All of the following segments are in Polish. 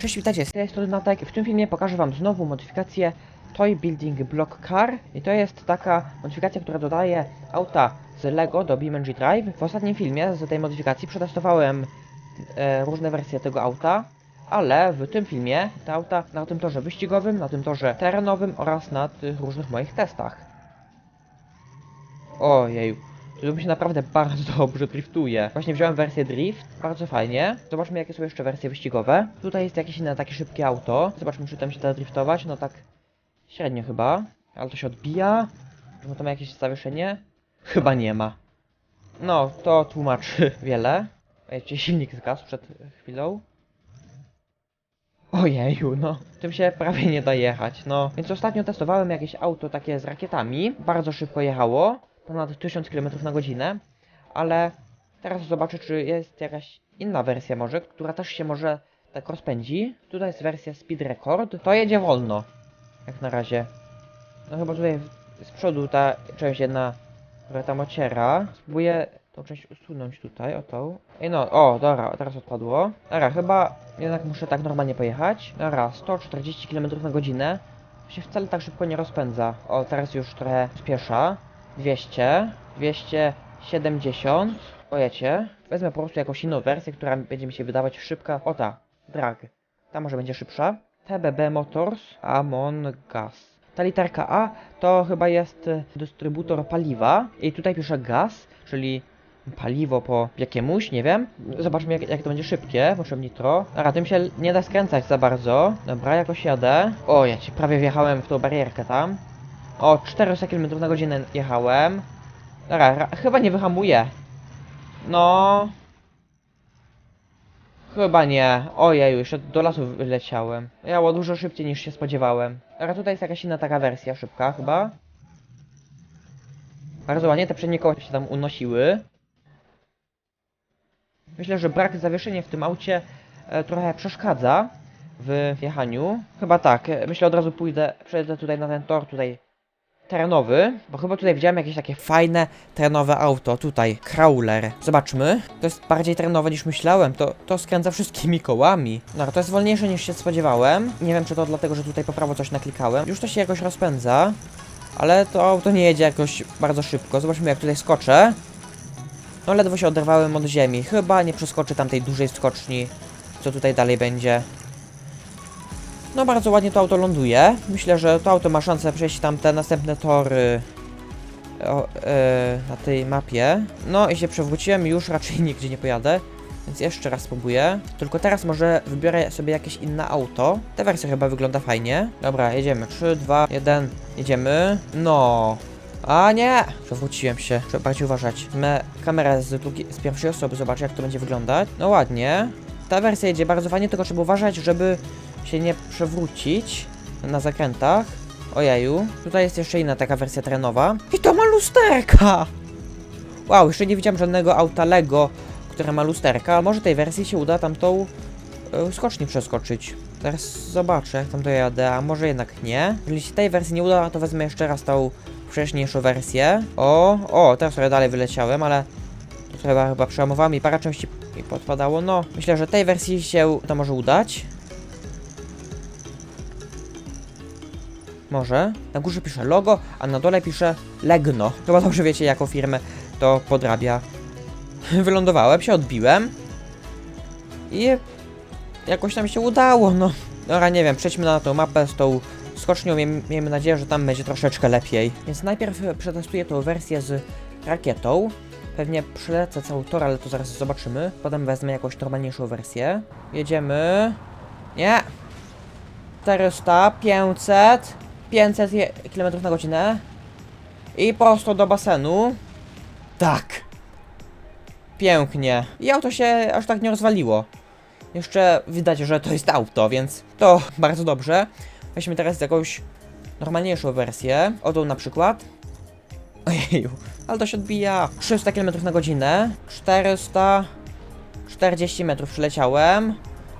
Cześć, witajcie, z tej strony Natek. W tym filmie pokażę wam znowu modyfikację Toy Building Block Car i to jest taka modyfikacja, która dodaje auta z LEGO do BeamNG Drive. W ostatnim filmie z tej modyfikacji przetestowałem e, różne wersje tego auta, ale w tym filmie te auta na tym torze wyścigowym, na tym torze terenowym oraz na tych różnych moich testach. Ojeju. Mi się naprawdę bardzo dobrze driftuje. Właśnie wziąłem wersję drift, bardzo fajnie. Zobaczmy jakie są jeszcze wersje wyścigowe. Tutaj jest jakieś inne takie szybkie auto. Zobaczmy czy tam się da driftować. No tak średnio chyba. Ale to się odbija. Czy ma tam jakieś zawieszenie? Chyba nie ma. No, to tłumaczy wiele. Wiecie, silnik zgasł przed chwilą. Ojeju, no. Tym się prawie nie da jechać, no. Więc ostatnio testowałem jakieś auto takie z rakietami. Bardzo szybko jechało. Ponad 1000 km na godzinę. Ale teraz zobaczę, czy jest jakaś inna wersja może, która też się może tak rozpędzi. Tutaj jest wersja Speed Record. To jedzie wolno. Jak na razie. No chyba tutaj z przodu ta część jedna, która tam ociera. Spróbuję tą część usunąć tutaj, o tą. Ej no, o, dobra, teraz odpadło. Dobra, chyba jednak muszę tak normalnie pojechać. Dobra, 140 km na godzinę. Się wcale tak szybko nie rozpędza. O, teraz już trochę spiesza. 200, 270. Ojecie. Wezmę po prostu jakąś inną wersję, która będzie mi się wydawać szybka. O ta, drag. Ta może będzie szybsza. TBB Motors Amon Gas. Ta literka A to chyba jest dystrybutor paliwa. I tutaj pisze gaz, czyli paliwo po jakiemuś, nie wiem. Zobaczmy jak, jak to będzie szybkie, muszę nitro. Dobra, tym się nie da skręcać za bardzo. Dobra, jakoś jadę. O, ja ci prawie wjechałem w tą barierkę tam. O, 400 km na godzinę jechałem. Dobra, ra- chyba nie wyhamuję. No. Chyba nie. Ojej, jeszcze do lasu wyleciałem. Jało dużo szybciej niż się spodziewałem. Dobra, tutaj jest jakaś inna taka wersja szybka chyba. Bardzo ładnie, te przednie koła się tam unosiły. Myślę, że brak zawieszenia w tym aucie e, trochę przeszkadza w jechaniu. Chyba tak, e, myślę od razu pójdę, przejdę tutaj na ten tor tutaj terenowy, bo chyba tutaj widziałem jakieś takie fajne terenowe auto, tutaj, crawler. Zobaczmy, to jest bardziej terenowe niż myślałem, to, to skręca wszystkimi kołami. No, to jest wolniejsze niż się spodziewałem. Nie wiem, czy to dlatego, że tutaj po prawo coś naklikałem. Już to się jakoś rozpędza, ale to auto nie jedzie jakoś bardzo szybko. Zobaczmy, jak tutaj skoczę. No, ledwo się oderwałem od ziemi. Chyba nie przeskoczę tamtej dużej skoczni, co tutaj dalej będzie. No bardzo ładnie to auto ląduje. Myślę, że to auto ma szansę przejść tam te następne tory o, e, na tej mapie. No i się przewróciłem już raczej nigdzie nie pojadę. Więc jeszcze raz spróbuję. Tylko teraz może wybiorę sobie jakieś inne auto. Ta wersja chyba wygląda fajnie. Dobra, jedziemy. 3, 2, 1, jedziemy. No. A nie! Przewróciłem się. Trzeba bardziej uważać. Wezmę kamerę z, drugiej, z pierwszej osoby, zobaczę jak to będzie wyglądać. No ładnie. Ta wersja jedzie bardzo fajnie, tylko trzeba uważać, żeby się nie przewrócić na zakrętach. Ojeju. Tutaj jest jeszcze inna taka wersja terenowa. I to ma lusterka! Wow, jeszcze nie widziałem żadnego auta Lego, które ma lusterka. A może tej wersji się uda tamtą e, skocznię przeskoczyć. Teraz zobaczę, jak tam dojadę, a może jednak nie. Jeżeli się tej wersji nie uda, to wezmę jeszcze raz tą wcześniejszą wersję. O, o, teraz trochę dalej wyleciałem, ale to chyba, chyba przełamowałem i parę części mi podpadało. No, myślę, że tej wersji się to może udać. Może. Na górze pisze logo, a na dole pisze Legno. Chyba dobrze wiecie, jaką firmę to podrabia. Wylądowałem, się odbiłem. I jakoś nam się udało, no. Dobra, nie wiem, przejdźmy na tą mapę z tą skocznią. Miejmy, nadzieję, że tam będzie troszeczkę lepiej. Więc najpierw przetestuję tą wersję z rakietą. Pewnie przelecę cały tor, ale to zaraz zobaczymy. Potem wezmę jakąś normalniejszą wersję. Jedziemy. Nie. 400, 500, 500 je- km na godzinę. I prosto do basenu. Tak. Pięknie. I auto się aż tak nie rozwaliło. Jeszcze widać, że to jest auto, więc to bardzo dobrze. Weźmy teraz jakąś normalniejszą wersję. O tą na przykład. Ojeju, ale to się odbija. 300 km na godzinę. 440 metrów przyleciałem.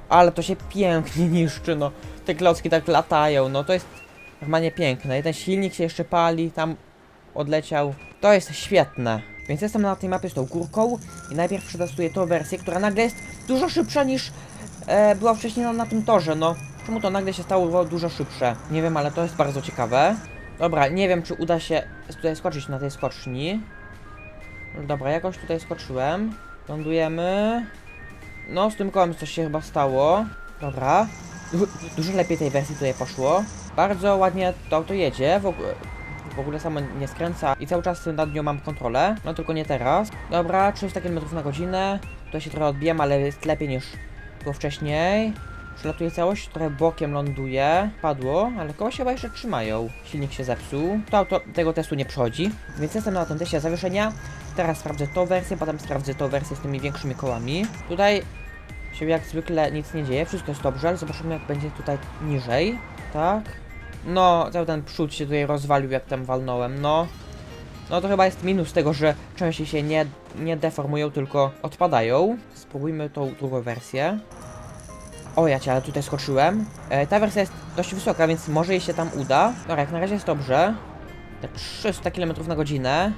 Ale to się pięknie niszczy, no. Te klocki tak latają, no to jest normalnie piękne. Jeden silnik się jeszcze pali, tam odleciał. To jest świetne. Więc jestem na tej mapie z tą górką i najpierw przetestuję tą wersję, która nagle jest dużo szybsza niż e, była wcześniej na, na tym torze, no. Czemu to nagle się stało dużo szybsze? Nie wiem, ale to jest bardzo ciekawe. Dobra, nie wiem, czy uda się tutaj skoczyć na tej skoczni. No Dobra, jakoś tutaj skoczyłem. Lądujemy. No, z tym kołem coś się chyba stało. Dobra. Du dużo lepiej tej wersji tutaj poszło. Bardzo ładnie to auto jedzie. W, og w ogóle samo nie skręca i cały czas nad nią mam kontrolę. No tylko nie teraz. Dobra, 300 km na godzinę. Tutaj się trochę odbijam, ale jest lepiej niż było wcześniej. Przelatuje całość, trochę bokiem ląduje. Padło, ale koła się chyba jeszcze trzymają. Silnik się zepsuł. To auto tego testu nie przechodzi. Więc jestem na tym teście zawieszenia. Teraz sprawdzę tą wersję, potem sprawdzę tą wersję z tymi większymi kołami. Tutaj się jak zwykle nic nie dzieje, wszystko jest dobrze, ale zobaczymy jak będzie tutaj niżej. Tak. No, cały ten przód się tutaj rozwalił jak tam walnąłem, no. No to chyba jest minus tego, że części się nie, nie deformują, tylko odpadają. Spróbujmy tą drugą wersję. O ja cię, ale tutaj skoczyłem. E, ta wersja jest dość wysoka, więc może jej się tam uda. Dobra, jak na razie jest dobrze. Te 300 km na godzinę.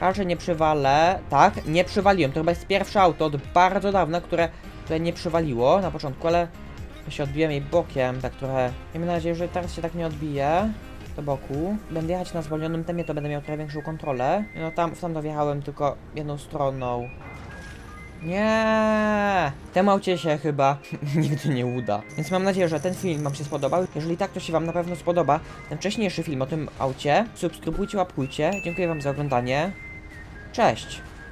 Raczej nie przywalę. Tak, nie przywaliłem. To chyba jest pierwsze auto od bardzo dawna, które tutaj nie przywaliło na początku, ale ja się odbiłem jej bokiem, tak trochę. Miejmy nadzieję, że teraz się tak nie odbije do boku. Będę jechać na zwolnionym tempie, to będę miał trochę większą kontrolę. No tam, w tam wjechałem tylko jedną stroną. Nie, temu aucie się chyba nigdy nie uda. Więc mam nadzieję, że ten film Wam się spodobał. Jeżeli tak, to się Wam na pewno spodoba ten wcześniejszy film o tym aucie. Subskrybujcie, łapkujcie. Dziękuję Wam za oglądanie. Cześć!